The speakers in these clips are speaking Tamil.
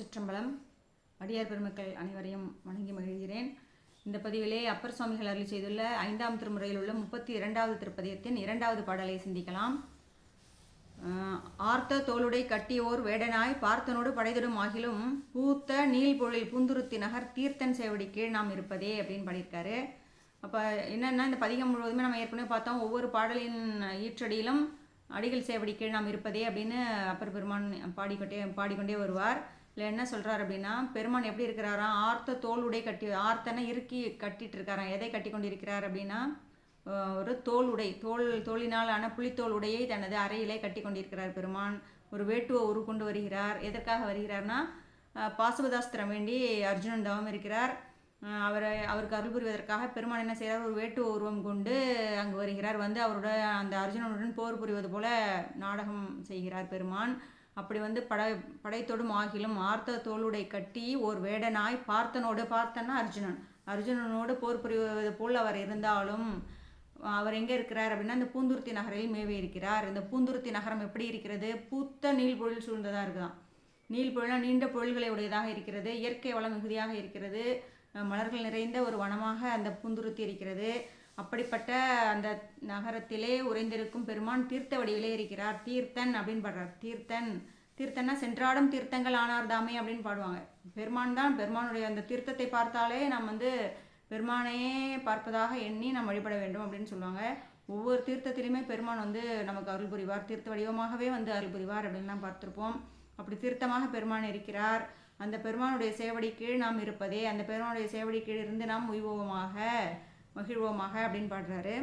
திருச்சிற்றம்பலம் அடியார் பெருமக்கள் அனைவரையும் வணங்கி மகிழ்கிறேன். இந்த பதிவிலே அப்பர் சுவாமிகள் அருளி செய்துள்ள ஐந்தாம் திருமுறையில் உள்ள முப்பத்தி இரண்டாவது திருப்பதியத்தின் இரண்டாவது பாடலை சிந்திக்கலாம். ஆர்த்த தோளுடை கட்டியோர் வேடனாய் பார்த்தனோடு படைதொடும் ஆகிலும் பூத்த நீள்பொழில் பூந்துருத்தி நகர் தீர்த்தன் சேவடி கீழ் நாம் இருப்பதே அப்படின்னு பாடியிருக்காரு. அப்போ என்னென்னா இந்த பதிகம் முழுவதுமே நம்ம ஏற்கனவே பார்த்தோம். ஒவ்வொரு பாடலின் ஈற்றடியிலும் அடிகள் சேவடி கீழ் நாம் இருப்பதே அப்படின்னு அப்பர் பெருமான் பாடிக்கொண்டே பாடிக்கொண்டே வருவார். இல்லை என்ன சொல்கிறார் அப்படின்னா பெருமான் எப்படி இருக்கிறாராம் ஆர்த்த தோல் உடை கட்டி ஆர்த்தனை இறுக்கி கட்டிட்டு இருக்காராம் எதை கட்டி கொண்டு இருக்கிறார் அப்படின்னா ஒரு தோல் உடை தோல் தோலினால் ஆன புலித்தோல் உடையை தனது அறையிலே கட்டி கொண்டிருக்கிறார் பெருமான். ஒரு வேட்டுவை உருக்கொண்டு கொண்டு வருகிறார். எதற்காக வருகிறார்னா பாசுபதாஸ்திரம் வேண்டி அர்ஜுனன் தவம் இருக்கிறார். அவரை அவருக்கு அருள் புரிவதற்காக பெருமான் என்ன செய்கிறார்? ஒரு வேட்டு உருவம் கொண்டு அங்கு வருகிறார். வந்து அவரோட அந்த அர்ஜுனனுடன் போர் புரிவது போல நாடகம் செய்கிறார் பெருமான். அப்படி வந்து படை படைத்தொடும் ஆகிலும் ஆர்த்த தோளுடை கட்டி ஓர் வேடனாய் பார்த்தனோடு பார்த்தன்னா அர்ஜுனன். அர்ஜுனனோடு போர் புரிவது போல் அவர் இருந்தாலும் அவர் எங்கே இருக்கிறார் அப்படின்னா இந்த பூந்துருத்தி நகரில் மேவி இருக்கிறார். இந்த பூந்துருத்தி நகரம் எப்படி இருக்கிறது? பூத்த நீள்பொழில் சூழ்ந்ததாக இருக்குதாம் நீள்பொழில்னா நீண்ட பொழில்களை உடையதாக இருக்கிறது இயற்கை வளம் மிகுதியாக இருக்கிறது மலர்கள் நிறைந்த ஒரு வனமாக அந்த பூந்துருத்தி இருக்கிறது. அப்படிப்பட்ட அந்த நகரத்திலே உறைந்திருக்கும் பெருமான் தீர்த்த வடிவிலே இருக்கிறார். தீர்த்தன் அப்படின்னு பாடுறார். தீர்த்தன் தீர்த்தன்னா சென்றாடும் தீர்த்தங்கள் ஆனார் தாமே அப்படின்னு பாடுவாங்க. பெருமான் தான் பெருமானுடைய அந்த தீர்த்தத்தை பார்த்தாலே நாம் வந்து பெருமானையே பார்ப்பதாக எண்ணி நாம் வழிபட வேண்டும் அப்படின்னு சொல்லுவாங்க. ஒவ்வொரு தீர்த்தத்திலையுமே பெருமான் வந்து நமக்கு அருள் புரிவார். தீர்த்த வடிவமாகவே வந்து அருள் புரிவார் அப்படின்லாம் பார்த்துருப்போம். அப்படி தீர்த்தமாக பெருமான் இருக்கிறார். அந்த பெருமானுடைய சேவடி கீழ் நாம் இருப்பதே அந்த பெருமானுடைய சேவடி கீழ் இருந்து நாம் உய்வோமாக மகிழ்வோமாக அப்படின்னு பாடுறாரு.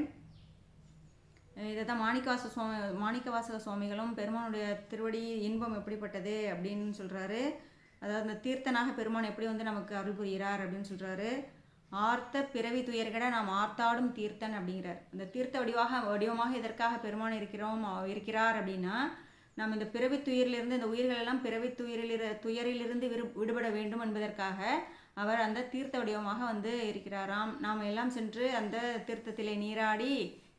இதை தான் மாணிக்கவாச சுவாமி மாணிக்கவாசக சுவாமிகளும் பெருமானுடைய திருவடி இன்பம் எப்படிப்பட்டது அப்படின்னு சொல்கிறாரு அதாவது அந்த தீர்த்தனாக பெருமான் எப்படி வந்து நமக்கு அருள் புரிகிறார் அப்படின்னு சொல்கிறாரு ஆர்த்த பிறவி துயர்கட நாம் ஆர்த்தாடும் தீர்த்தன் அப்படிங்கிறார். அந்த தீர்த்த வடிவாக வடிவமாக எதற்காக பெருமான் இருக்கிறோம் இருக்கிறார் அப்படின்னா நாம் இந்த பிறவி துயரிலிருந்து இந்த உயிர்கள் எல்லாம் பிறவி துயரில் துயரிலிருந்து விரு விடுபட வேண்டும் என்பதற்காக அவர் அந்த தீர்த்த வடிவமாக வந்து இருக்கிறாராம். நாம் எல்லாம் சென்று அந்த தீர்த்தத்திலே நீராடி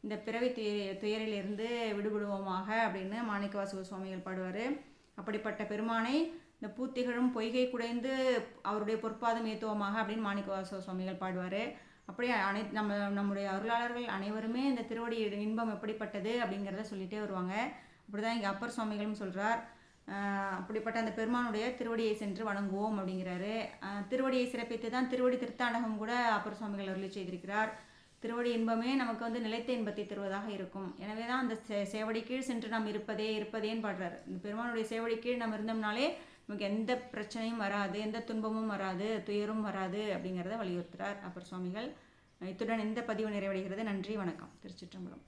இந்த பிறவி துய துயரிலிருந்து விடுபடுவோமாக அப்படின்னு மாணிக்கவாசக சுவாமிகள் பாடுவார். அப்படிப்பட்ட பெருமானை இந்த பூத்திகளும் பொய்கை குடைந்து அவருடைய பொற்பாதம் ஏத்துவோமாக அப்படின்னு மாணிக்கவாசக சுவாமிகள் பாடுவார். அப்படியே அனை நம்ம நம்முடைய அருளாளர்கள் அனைவருமே இந்த திருவடி இன்பம் எப்படிப்பட்டது அப்படிங்கிறத சொல்லிட்டே வருவாங்க. இப்படிதான் இங்கே அப்பர் சுவாமிகளும் சொல்கிறார் அப்படிப்பட்ட அந்த பெருமானுடைய திருவடியை சென்று வணங்குவோம் அப்படிங்கிறாரு. திருவடியை சிறப்பித்து தான் திருவடி திருத்தாண்டகம் கூட அப்பர் சுவாமிகள் அருளி செய்திருக்கிறார். திருவடி இன்பமே நமக்கு வந்து நிலைத்த இன்பத்தை தருவதாக இருக்கும். எனவே தான் அந்த சே சேவடி கீழ் சென்று நாம் இருப்பதே இருப்பதேன்னு பாடுறாரு. இந்த பெருமானுடைய சேவடி கீழ் நாம் இருந்தோம்னாலே நமக்கு எந்த பிரச்சனையும் வராது எந்த துன்பமும் வராது துயரும் வராது அப்படிங்கிறத வலியுறுத்துறார் அப்பர் சுவாமிகள். இத்துடன் இந்த பதிவு நிறைவடைகிறது. நன்றி வணக்கம். திருச்சிற்றம்பலம்.